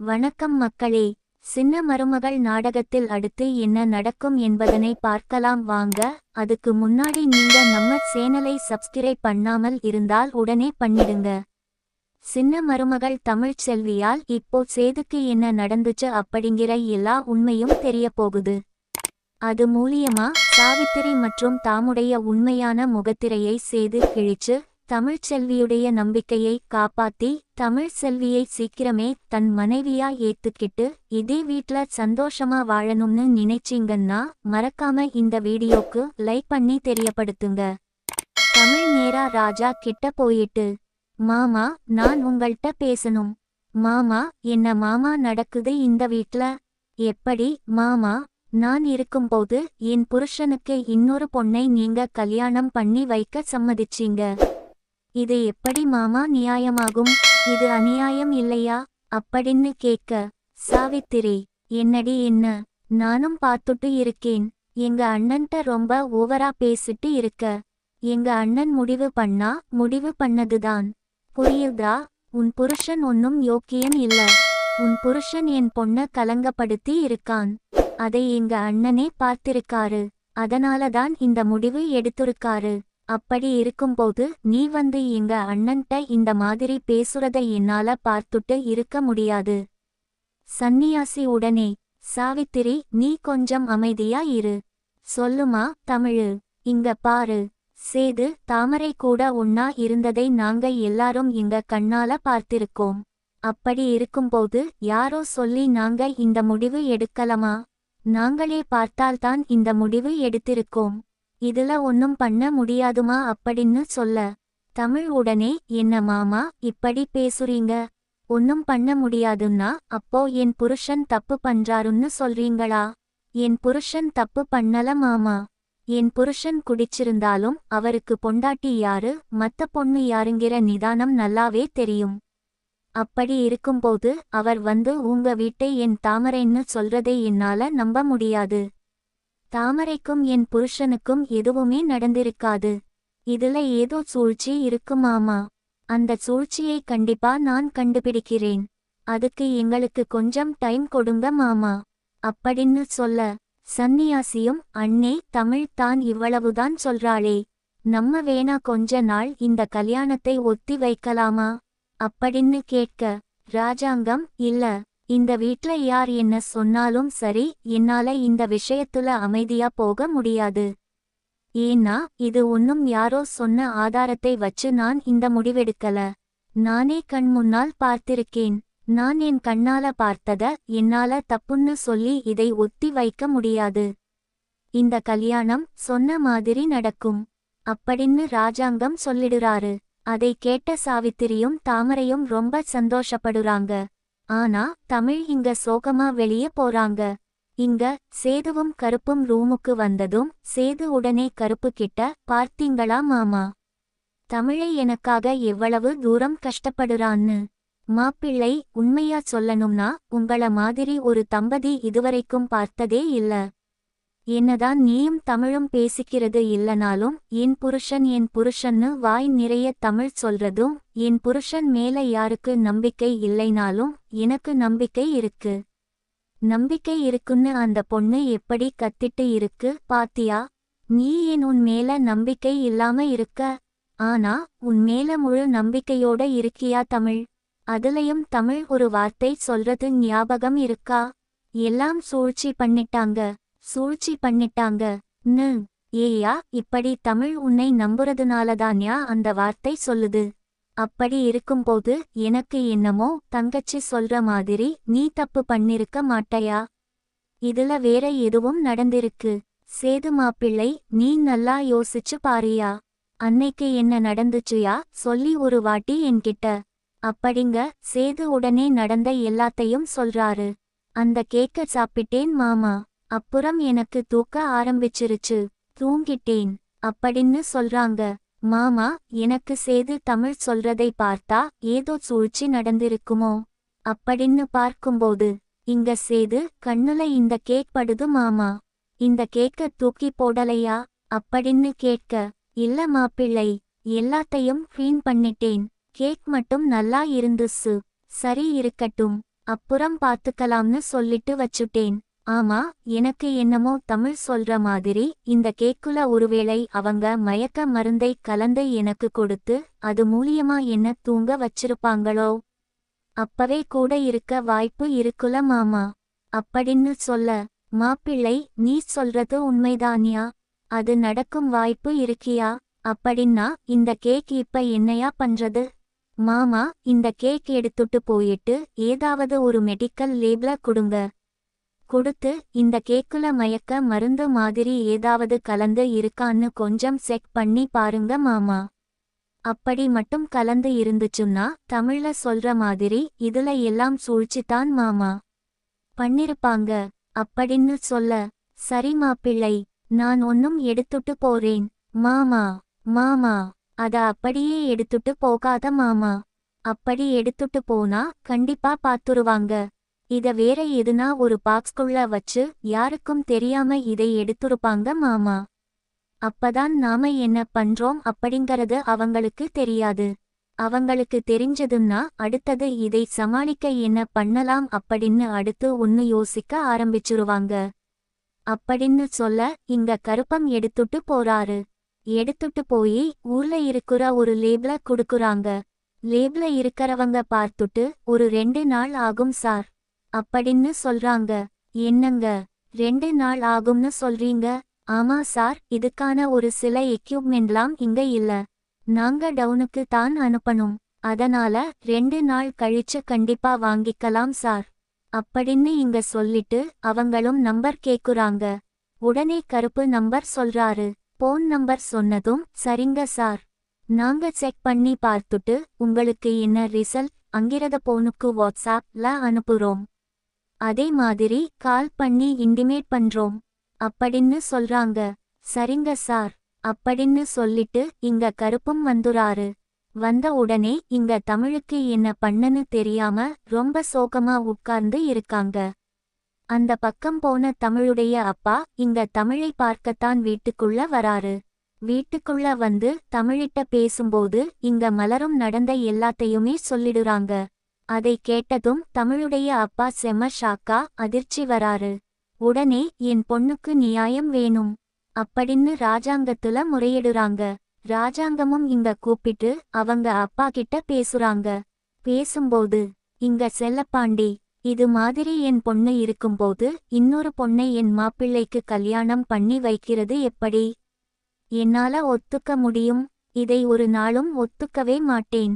வணக்கம் மக்களே சின்ன மருமகள் நாடகத்தில் அடுத்து என்ன நடக்கும் என்பதனை பார்க்கலாம் வாங்க அதுக்கு முன்னாடி நீங்க நம்ம சேனலை சப்ஸ்கிரைப் பண்ணாமல் இருந்தால் உடனே பண்ணிடுங்க. சின்ன மருமகள் தமிழ் செல்வியால் இப்போ சேதுக்கு என்ன நடந்துச்சு அப்படிங்கிற எல்லா உண்மையும் தெரிய போகுது. அது மூலியமா சாவித்திரி மற்றும் தாமுடைய உண்மையான முகத்திரையை சேது கிழிச்சு தமிழ்ச்செல்வியுடைய நம்பிக்கையை காப்பாத்தி தமிழ் செல்வியை சீக்கிரமே தன் மனைவியா ஏத்துக்கிட்டு இதே வீட்ல சந்தோஷமா வாழணும்னு நினைச்சீங்கன்னா மறக்காம இந்த வீடியோக்கு லைக் பண்ணி தெரியப்படுத்துங்க. தமிழ் நேரா ராஜா கிட்ட போயிட்டு மாமா நான் உங்கள்ட்ட பேசணும். மாமா என்ன மாமா நடக்குது இந்த வீட்ல? எப்படி மாமா? நான் இருக்கும்போது என் புருஷனுக்கு இன்னொரு பொண்ணை நீங்க கல்யாணம் பண்ணி வைக்க சம்மதிச்சீங்க. இது எப்படி மாமா நியாயமாகும்? இது அநியாயம் இல்லையா? அப்படின்னு கேட்க சாவித்திரி என்னடி என்ன? நானும் பார்த்துட்டு இருக்கேன். எங்க அண்ணன்ட்ட ரொம்ப ஓவரா பேசிட்டு இருக்க. எங்க அண்ணன் முடிவு பண்ணா முடிவு பண்ணதுதான். புரியுதா? உன் புருஷன் ஒன்னும் யோக்கியம் இல்ல. உன் புருஷன் என் பொண்ண கலங்கப்படுத்தி இருக்கான். அதை எங்க அண்ணனே பார்த்திருக்காரு. அதனாலதான் இந்த முடிவு எடுத்திருக்காரு. அப்படி இருக்கும்போது நீ வந்து எங்க அண்ணன்ட்ட இந்த மாதிரி பேசுறத என்னால பார்த்துட்டு இருக்க முடியாது. சந்நியாசி உடனே சாவித்திரி நீ கொஞ்சம் அமைதியா இரு. சொல்லுமா தமிழு? இங்க பாரு. சேது தாமரை கூட ஒன்னா இருந்ததை நாங்க எல்லாரும் இங்க கண்ணால பார்த்திருக்கோம். அப்படி இருக்கும்போது யாரோ சொல்லி நாங்க இந்த முடிவு எடுக்கலாமா? நாங்களே பார்த்தால்தான் இந்த முடிவு எடுத்திருக்கோம். இதுல ஒன்னும் பண்ண முடியாதுமா அப்படின்னு சொல்ல. தமிழ் உடனே என்ன மாமா இப்படி பேசுறீங்க? ஒன்னும் பண்ண முடியாதுன்னா அப்போ என் புருஷன் தப்பு பண்றாருன்னு சொல்றீங்களா? என் புருஷன் தப்பு பண்ணல மாமா. என் புருஷன் குடிச்சிருந்தாலும் அவருக்கு பொண்டாட்டி யாரு மத்த பொண்ணு யாருங்கிற நிதானம் நல்லாவே தெரியும். அப்படி இருக்கும்போது அவர் வந்து உங்க வீட்டை என் தாமரைன்னு சொல்றதை என்னால நம்ப முடியாது. தாமரைக்கும் என் புருஷனுக்கும் எதுவுமே நடந்திருக்காது. இதுல ஏதோ சூழ்ச்சி இருக்குமாமா? அந்த சூழ்ச்சியை கண்டிப்பா நான் கண்டுபிடிக்கிறேன். அதுக்கு எங்களுக்கு கொஞ்சம் டைம் கொடுங்க மாமா. அப்படின்னு சொல்ல சந்நியாசியும் அண்ணே தமிழ் தான் இவ்வளவுதான் சொல்றாளே. நம்ம வேணா கொஞ்ச நாள் இந்த கல்யாணத்தை ஒத்தி வைக்கலாமா? அப்படின்னு கேட்க ராஜாங்கம் இல்ல இந்த வீட்ல யார் என்ன சொன்னாலும் சரி என்னால இந்த விஷயத்துல அமைதியா போக முடியாது. ஏன்னா இது ஒன்னும் யாரோ சொன்ன ஆதாரத்தை வச்சு நான் இந்த முடிவெடுக்கல. நானே கண் முன்னால் பார்த்திருக்கேன். நான் என் கண்ணால பார்த்தத என்னால தப்புன்னு சொல்லி இதை ஒத்தி வைக்க முடியாது. இந்த கல்யாணம் சொன்ன மாதிரி நடக்கும். அப்படின்னு ராஜாங்கம் சொல்லிடுறாரு. அதை கேட்ட சாவித்திரியும் தாமரையும் ரொம்ப சந்தோஷப்படுறாங்க. ஆனா தமிழ் இங்க சோகமா வெளியே போறாங்க. இங்க சேதுவும் கருப்பும் ரூமுக்கு வந்ததும் சேது உடனே கருப்பு கிட்ட பார்த்தீங்களா மாமா? தமிழை எனக்காக எவ்வளவு தூரம் கஷ்டப்படுறான்னு? மாப்பிள்ளை உண்மையா சொல்லணும்னா உங்கள மாதிரி ஒரு தம்பதி இதுவரைக்கும் பார்த்ததே இல்ல. என்னதான் நீயும் தமிழும் பேசிக்கிறது இல்லனாலும் என் புருஷன் என் புருஷன்னு வாய் நிறைய தமிழ் சொல்றதும் என் புருஷன் மேல யாருக்கு நம்பிக்கை இல்லைனாலும் எனக்கு நம்பிக்கை இருக்கு. நம்பிக்கை இருக்குன்னு அந்த பொண்ணு எப்படி கத்திட்டு இருக்கு பாத்தியா? நீ என் உன் மேல நம்பிக்கை இல்லாம இருக்க? ஆனா உன் மேல முழு நம்பிக்கையோட இருக்கியா தமிழ்? அதுலயும் தமிழ் ஒரு வார்த்தை சொல்றது ஞாபகம் இருக்கா? எல்லாம் சூழ்ச்சி பண்ணிட்டாங்க. சூழ்ச்சி பண்ணிட்டாங்க. ன்னு ஏயா இப்படி தமிழ் உன்னை நம்புறதுனாலதான்யா அந்த வார்த்தை சொல்லுது. அப்படி இருக்கும்போது எனக்கு என்னமோ தங்கச்சி சொல்ற மாதிரி நீ தப்பு பண்ணிருக்க மாட்டையா? இதுல வேற எதுவும் நடந்திருக்கு. சேது மாப்பிள்ளை நீ நல்லா யோசிச்சு பாரியா? அன்னைக்கு என்ன நடந்துச்சுயா? சொல்லி ஒரு வாட்டி என்கிட்ட. அப்படிங்க சேது உடனே நடந்த எல்லாத்தையும் சொல்றாரு. அந்த கேக்க சாப்பிட்டேன் மாமா. அப்புறம் எனக்கு தூக்க ஆரம்பிச்சிருச்சு. தூங்கிட்டேன். அப்படின்னு சொல்றாங்க. மாமா எனக்கு சேது தமிழ் சொல்றதை பார்த்தா ஏதோ சூழ்ச்சி நடந்திருக்குமோ? அப்படின்னு பார்க்கும்போது இங்க சேது கண்ணுல இந்த கேக் படுது மாமா. இந்த கேக்க தூக்கி போடலையா? அப்படின்னு கேட்க இல்ல மாப்பிள்ளை. எல்லாத்தையும் க்ளீன் பண்ணிட்டேன். கேக் மட்டும் நல்லா இருந்துச்சு. சரி இருக்கட்டும். அப்புறம் பார்த்துக்கலாம்னு சொல்லிட்டு வச்சுட்டேன். ஆமா எனக்கு என்னமோ தமிழ் சொல்ற மாதிரி இந்த கேக்குல ஒருவேளை அவங்க மயக்க மருந்தை கலந்து எனக்கு கொடுத்து அது மூலியமா என்ன தூங்க வச்சிருப்பாங்களோ? அப்பவே கூட இருக்க வாய்ப்பு இருக்குல மாமா. அப்படின்னு சொல்ல மாப்பிள்ளை நீ சொல்றது உண்மைதானியா? அது நடக்கும் வாய்ப்பு இருக்கியா? அப்படின்னா இந்த கேக் இப்ப என்னையா பண்றது? மாமா இந்த கேக் எடுத்துட்டு போயிட்டு ஏதாவது ஒரு மெடிக்கல் லேபிள கொடுங்க. கொடுத்து இந்த கேக்குல மயக்க மருந்து மாதிரி ஏதாவது கலந்து இருக்கான்னு கொஞ்சம் செக் பண்ணி பாருங்க மாமா. அப்படி மட்டும் கலந்து இருந்துச்சுன்னா தமிழ்ல சொல்ற மாதிரி இதுல எல்லாம் சூழ்ச்சித்தான் மாமா. பண்ணிருப்பாங்க அப்படின்னு சொல்ல சரி மாப்பிள்ளை நான் ஒன்னும் எடுத்துட்டு போறேன் மாமா மாமா அத அப்படியே எடுத்துட்டு போகாத மாமா. அப்படி எடுத்துட்டு போனா கண்டிப்பா பாத்துருவாங்க. இத வேற எதுனா ஒரு பாக்ஸ்குள்ள வச்சு யாருக்கும் தெரியாம இதை எடுத்துருப்பாங்க மாமா. அப்பதான் நாம என்ன பண்றோம் அப்படிங்கறது அவங்களுக்கு தெரியாது. அவங்களுக்கு தெரிஞ்சதுன்னா அடுத்தது இதை சமாளிக்க என்ன பண்ணலாம் அப்படின்னு அடுத்து ஒன்னு யோசிக்க ஆரம்பிச்சிருவாங்க. அப்படின்னு சொல்ல இங்க கருப்பம் எடுத்துட்டு போறாரு. எடுத்துட்டு போய் ஊர்ல இருக்கிற ஒரு லேபிள குடுக்குறாங்க. லேபிள இருக்கறவங்க பார்த்துட்டு ஒரு ரெண்டு நாள் ஆகும் சார். அப்படின்னு சொல்றாங்க. என்னங்க? ரெண்டு நாள் ஆகும்னு சொல்றீங்க? ஆமா சார் இதுக்கான ஒரு சில எக்யூப்மெண்ட்லாம் இங்க இல்ல. நாங்க டவுனுக்கு தான் அனுப்பணும். அதனால ரெண்டு நாள் கழிச்சு கண்டிப்பா வாங்கிக்கலாம் சார். அப்படின்னு இங்க சொல்லிட்டு அவங்களும் நம்பர் கேக்குறாங்க. உடனே கருப்பு நம்பர் சொல்றாரு. போன் நம்பர் சொன்னதும் சரிங்க சார். நாங்க செக் பண்ணி பார்த்துட்டு உங்களுக்கு என்ன ரிசல்ட் அங்கிரத போனுக்கு வாட்ஸ்ஆப்ல அனுப்புறோம். அதே மாதிரி கால் பண்ணி இன்டிமேட் பண்றோம். அப்படின்னு சொல்றாங்க. சரிங்க சார். அப்படின்னு சொல்லிட்டு இங்க கருப்பும் வந்துறாரு. வந்த உடனே இங்க தமிழுக்கு என்ன பண்ணனு தெரியாம ரொம்ப சோகமா உட்கார்ந்து இருக்காங்க. அந்த பக்கம் போன தமிழுடைய அப்பா இங்க தமிழை பார்க்கத்தான் வீட்டுக்குள்ள வராரு. வீட்டுக்குள்ள வந்து தமிழிட்ட பேசும்போது இங்க மலரும் நடந்த எல்லாத்தையுமே சொல்லிடுறாங்க. அதை கேட்டதும் தமிழுடைய அப்பா செம ஷாக்கா அதிர்ச்சி வராரு உடனே என் பொண்ணுக்கு நியாயம் வேணும் அப்படின்னு ராஜாங்கத்துல முறையிடுறாங்க. ராஜாங்கமும் இங்க கூப்பிட்டு அவங்க அப்பா கிட்ட பேசுறாங்க. பேசும்போது இங்க செல்லப்பாண்டி இது மாதிரி என் பொண்ணு இருக்கும்போது இன்னொரு பொண்ணை என் மாப்பிள்ளைக்கு கல்யாணம் பண்ணி வைக்கிறது எப்படி? என்னால ஒத்துக்க முடியும். இதை ஒரு நாளும் ஒத்துக்கவே மாட்டேன்.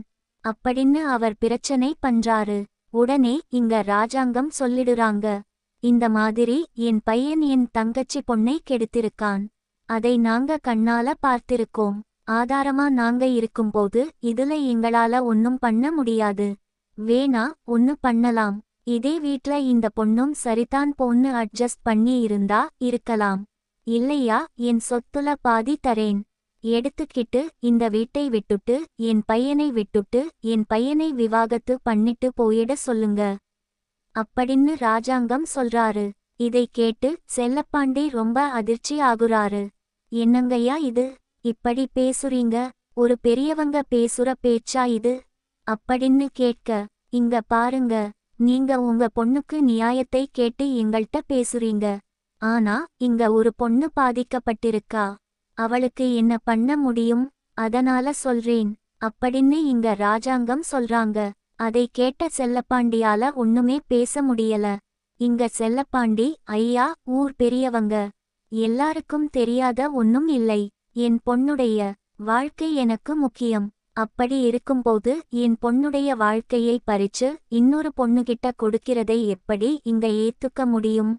அப்படின்னு அவர் பிரச்சனை பண்றாரு. உடனே இங்க ராஜாங்கம் சொல்லிடுறாங்க. இந்த மாதிரி என் பையன் என் தங்கச்சி பொண்ணை கெடுத்திருக்கான். அதை நாங்க கண்ணால பார்த்திருக்கோம். ஆதாரமா நாங்க இருக்கும்போது இதுல எங்களால ஒன்னும் பண்ண முடியாது. வேணா ஒன்னு பண்ணலாம். இதே வீட்ல இந்த பொண்ணும் சரிதான் பொண்ணு அட்ஜஸ்ட் பண்ணி இருந்தா இருக்கலாம். இல்லையா என் சொத்துல பாதி தரேன். எடுத்துக்கிட்டு இந்த வீட்டை விட்டுட்டு என் பையனை விட்டுட்டு என் பையனை விவாகத்து பண்ணிட்டு போயிட சொல்லுங்க. அப்படின்னு ராஜாங்கம் சொல்றாரு. இதை கேட்டு செல்லப்பாண்டி ரொம்ப அதிர்ச்சி ஆகுறாரு. என்னங்கய்யா இது? இப்படி பேசுறீங்க? ஒரு பெரியவங்க பேசுற பேச்சா இது? அப்படின்னு கேட்க இங்க பாருங்க. நீங்க உங்க பொண்ணுக்கு நியாயத்தை கேட்டு எங்கள்கிட்ட பேசுறீங்க. ஆனா இங்க ஒரு பொண்ணு பாதிக்கப்பட்டிருக்கா. அவளுக்கு என்ன பண்ண முடியும்? அதனால சொல்றேன். அப்படின்னு இங்க ராஜாங்கம் சொல்றாங்க. அதை கேட்ட செல்லப்பாண்டியால ஒண்ணுமே பேச முடியல. இங்க செல்லப்பாண்டி ஐயா ஊர் பெரியவங்க. எல்லாருக்கும் தெரியாத ஒன்னும் இல்லை. என் பொண்ணுடைய வாழ்க்கை எனக்கு முக்கியம். அப்படி இருக்கும்போது என் பொண்ணுடைய வாழ்க்கையை பறிச்சு இன்னொரு பொண்ணுகிட்ட கொடுக்கிறதை எப்படி இங்க ஏத்துக்க முடியும்?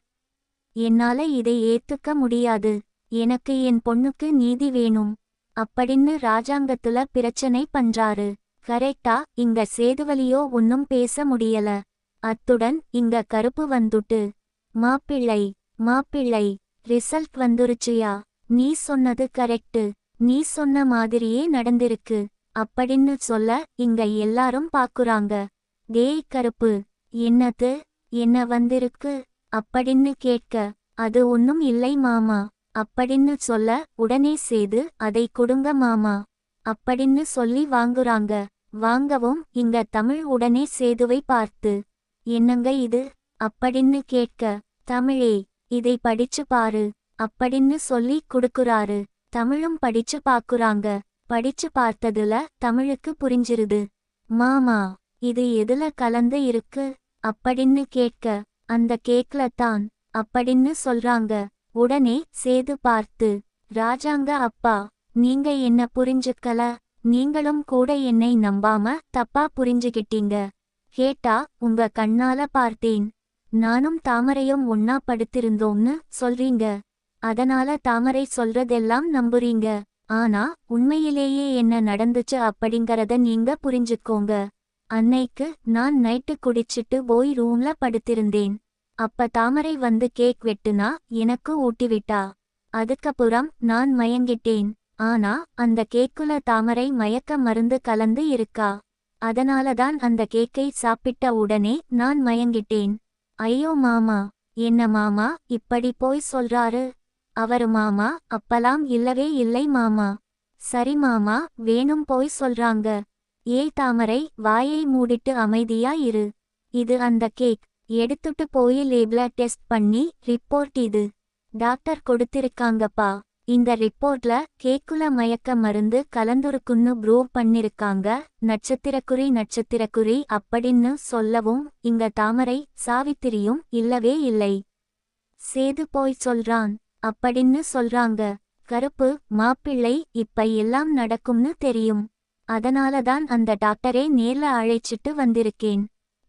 என்னால இதை ஏத்துக்க முடியாது. எனக்கு என் பொண்ணுக்கு நீதி வேணும். அப்படின்னு ராஜாங்கத்துல பிரச்சனை பண்றாரு. கரெக்டா இங்க சேதுவலியோ ஒன்னும் பேச முடியல. அத்துடன் இங்க கருப்பு வந்துட்டு. மாப்பிள்ளை மாப்பிள்ளை ரிசல்ட் வந்துருச்சுயா? நீ சொன்னது கரெக்டு நீ சொன்ன மாதிரியே நடந்திருக்கு. அப்படின்னு சொல்ல இங்க எல்லாரும் பாக்குறாங்க. டேய் கருப்பு என்னது? என்ன வந்திருக்கு? அப்படின்னு கேட்க. அது ஒன்னும் இல்லை மாமா. அப்படின்னு சொல்ல உடனே சேது அதை கொடுங்க மாமா. அப்படின்னு சொல்லி வாங்குறாங்க. வாங்கவும் இங்க தமிழ் உடனே சேதுவை பார்த்து என்னங்க இது? அப்படின்னு கேட்க தமிழே இதை படிச்சு பாரு அப்படின்னு சொல்லி கொடுக்குறாரு. தமிழும் படிச்சு பாக்குறாங்க. படிச்சு பார்த்ததுல தமிழுக்கு புரிஞ்சிருது. மாமா இது எதுல கலந்து இருக்கு? அப்படின்னு கேட்க அந்த கேக்ல தான் அப்படின்னு சொல்றாங்க. உடனே சேது பார்த்து ராஜாங்க அப்பா நீங்க என்ன புரிஞ்சுக்கல? நீங்களும் கூட என்னை நம்பாம தப்பா புரிஞ்சுகிட்டீங்க. கேட்டா உங்க கண்ணால பார்த்தேன். நானும் தாமரையும் ஒன்னா படுத்திருந்தோம்னு சொல்றீங்க. அதனால தாமரை சொல்றதெல்லாம் நம்புறீங்க. ஆனா உண்மையிலேயே என்ன நடந்துச்சு அப்படிங்கறத நீங்க புரிஞ்சுக்கோங்க. அன்னைக்கு நான் நைட்டு குடிச்சிட்டு போய் ரூம்ல படுத்திருந்தேன். அப்ப தாமரை வந்து கேக் வெட்டுனா எனக்கு ஊட்டிவிட்டா? அதுக்கப்புறம் நான் மயங்கிட்டேன். ஆனா அந்த கேக்குல தாமரை மயக்க மருந்து கலந்து இருக்கா? அதனாலதான் அந்த கேக்கை சாப்பிட்ட உடனே நான் மயங்கிட்டேன். ஐயோ மாமா என்ன மாமா இப்படி போய் சொல்றாரு? அவரு மாமா அப்பலாம் இல்லவே இல்லை மாமா. சரி மாமா வேணும் போய் சொல்றாங்க. ஏய் தாமரை வாயை மூடிட்டு அமைதியா இரு. இது அந்த கேக். எடுத்துட்டு போய் லேபில் டெஸ்ட் பண்ணி ரிப்போர்ட் இது. டாக்டர் கொடுத்திருக்காங்கப்பா. இந்த ரிப்போர்ட்ல கேக்குல மயக்க மருந்து கலந்துருக்குன்னு ப்ரூவ் பண்ணிருக்காங்க. நட்சத்திரக்குறி நட்சத்திரக்குறி அப்படின்னு சொல்லவும் இங்க தாமரை சாவித்திரியும் இல்லவே இல்லை. சேது போய் சொல்றான். அப்படின்னு சொல்றாங்க. கருப்பு மாப்பிள்ளை இப்ப எல்லாம் நடக்கும்னு தெரியும். அதனாலதான் அந்த டாக்டரே நேர்ல அழைச்சிட்டு வந்திருக்கேன்.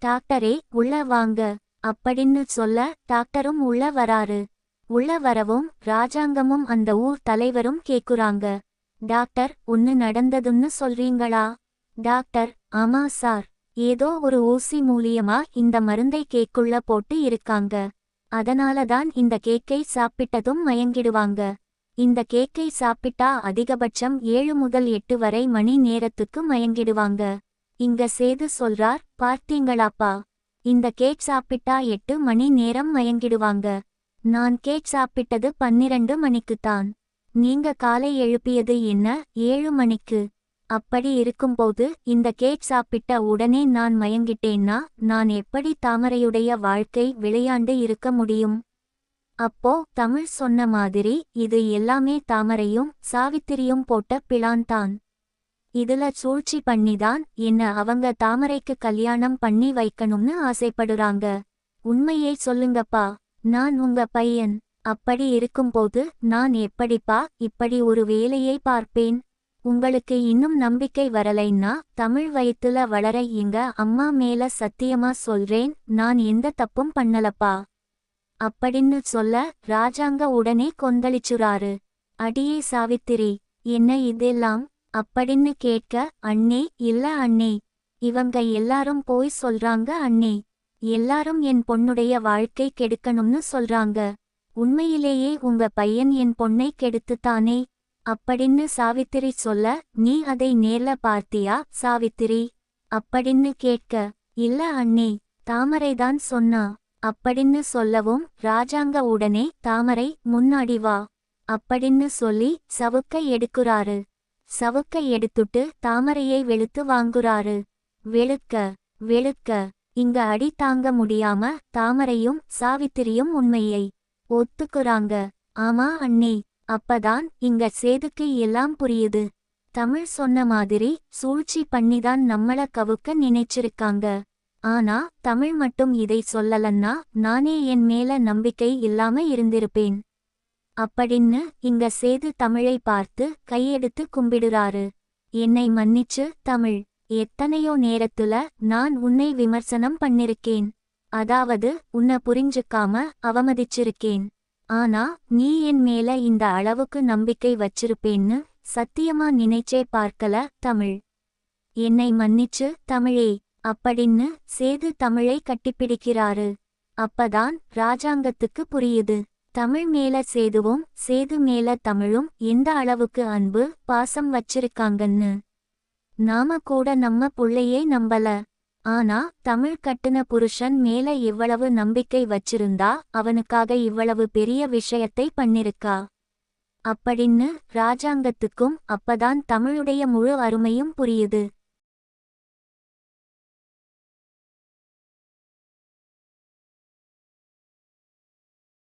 டாக்டரே உள்ள வாங்க. அப்படின்னு சொல்ல டாக்டரும் உள்ள வராரு. உள்ள வரவும் ராஜாங்கமும் அந்த ஊர் தலைவரும் கேக்குறாங்க. டாக்டர் ஒன்னு நடந்ததுன்னு சொல்றீங்களா? டாக்டர் ஆமா சார். ஏதோ ஒரு ஊசி மூலியமா இந்த மருந்தை கேக்குள்ள போட்டு இருக்காங்க. அதனாலதான் இந்த கேக்கை சாப்பிட்டதும் மயங்கிடுவாங்க. இந்த கேக்கை சாப்பிட்டா அதிகபட்சம் ஏழு முதல் எட்டு வரை மணி நேரத்துக்கு மயங்கிடுவாங்க. இங்க சேது சொல்றார் பார்த்தீங்களாப்பா? இந்த கேக் சாப்பிட்டா எட்டு மணி நேரம் மயங்கிடுவாங்க. நான் கேக் சாப்பிட்டது பன்னிரண்டு மணிக்குத்தான். நீங்க காலை எழுப்பியது என்ன? ஏழு மணிக்கு. அப்படி இருக்கும்போது இந்த கேக் சாப்பிட்ட உடனே நான் மயங்கிட்டேன்னா நான் எப்படி தாமரையுடைய வாழ்க்கை விளையாண்டு இருக்க முடியும்? அப்போ தமிழ் சொன்ன மாதிரி இது எல்லாமே தாமரையும் சாவித்திரியும் போட்ட பிளான்தான். இதுல சூழ்ச்சி பண்ணிதான் என்ன அவங்க தாமரைக்கு கல்யாணம் பண்ணி வைக்கணும்னு ஆசைப்படுறாங்க. உண்மையை சொல்லுங்கப்பா நான் உங்க பையன். அப்படி இருக்கும்போது நான் எப்படிப்பா இப்படி ஒரு வேலையை பார்ப்பேன்? உங்களுக்கு இன்னும் நம்பிக்கை வரலைன்னா தமிழ் வயித்துல வளர எங்க அம்மா மேல சத்தியமா சொல்றேன் நான் எந்த தப்பும் பண்ணலப்பா. அப்படின்னு சொல்ல ராஜாங்க உடனே கொந்தளிச்சுறாரு. அடியே சாவித்திரி என்ன இதெல்லாம்? அப்படின்னு கேட்க அண்ணே இல்ல அண்ணே. இவங்க எல்லாரும் போய் சொல்றாங்க அண்ணே. எல்லாரும் என் பொண்ணுடைய வாழ்க்கை கெடுக்கணும்னு சொல்றாங்க. உண்மையிலேயே உங்க பையன் என் பொண்ணை கெடுத்துத்தானே அப்படின்னு சாவித்திரி சொல்ல நீ அதை நேர்ல பார்த்தியா சாவித்திரி? அப்படின்னு கேட்க இல்ல அண்ணே. தாமரைதான் சொன்னா. அப்படின்னு சொல்லவும் ராஜாங்க உடனே தாமரை முன்னாடி வா. அப்படின்னு சொல்லி சவுக்க எடுக்குறாரு. சவுக்க எடுத்துட்டு தாமரையை வெளுத்து வாங்குறாரு. வெளுக்க வெளுக்க. இங்க அடி தாங்க முடியாம தாமரையும் சாவித்திரியும் உண்மையை ஒத்துக்குறாங்க. ஆமா அண்ணே அப்பதான் இங்க சேதுக்கு எல்லாம் புரியுது. தமிழ் சொன்ன மாதிரி சூழ்ச்சி பண்ணிதான் நம்மள கவுக்க நினைச்சிருக்காங்க. ஆனா தமிழ் மட்டும் இதை சொல்லலன்னா நானே என் மேல நம்பிக்கை இல்லாம இருந்திருப்பேன். அப்படின்னு இங்க சேது தமிழை பார்த்து கையெடுத்து கும்பிடுறாரு. என்னை மன்னிச்சு தமிழ். எத்தனையோ நேரத்துல நான் உன்னை விமர்சனம் பண்ணிருக்கேன். அதாவது உன்னை புரிஞ்சுக்காம அவமதிச்சிருக்கேன். ஆனா நீ என் மேல இந்த அளவுக்கு நம்பிக்கை வச்சிருப்பேன்னு சத்தியமா நினைச்சே பார்க்கல தமிழ். என்னை மன்னிச்சு தமிழே அப்படின்னு சேது தமிழை கட்டிப்பிடிக்கிறாரு. அப்பதான் ராஜாங்கத்துக்கு புரியுது. தமிழ் மேல சேதுவும் சேது மேல தமிழும் எந்த அளவுக்கு அன்பு பாசம் வச்சிருக்காங்கன்னு. நாம கூட நம்ம புள்ளையே நம்பல. ஆனா தமிழ் கட்டுன புருஷன் மேல இவ்வளவு நம்பிக்கை வச்சிருந்தா அவனுக்காக இவ்வளவு பெரிய விஷயத்தை பண்ணிருக்கா. அப்படின்னு ராஜாங்கத்துக்கும் அப்பதான் தமிழுடைய முழு அருமையும் புரியுது.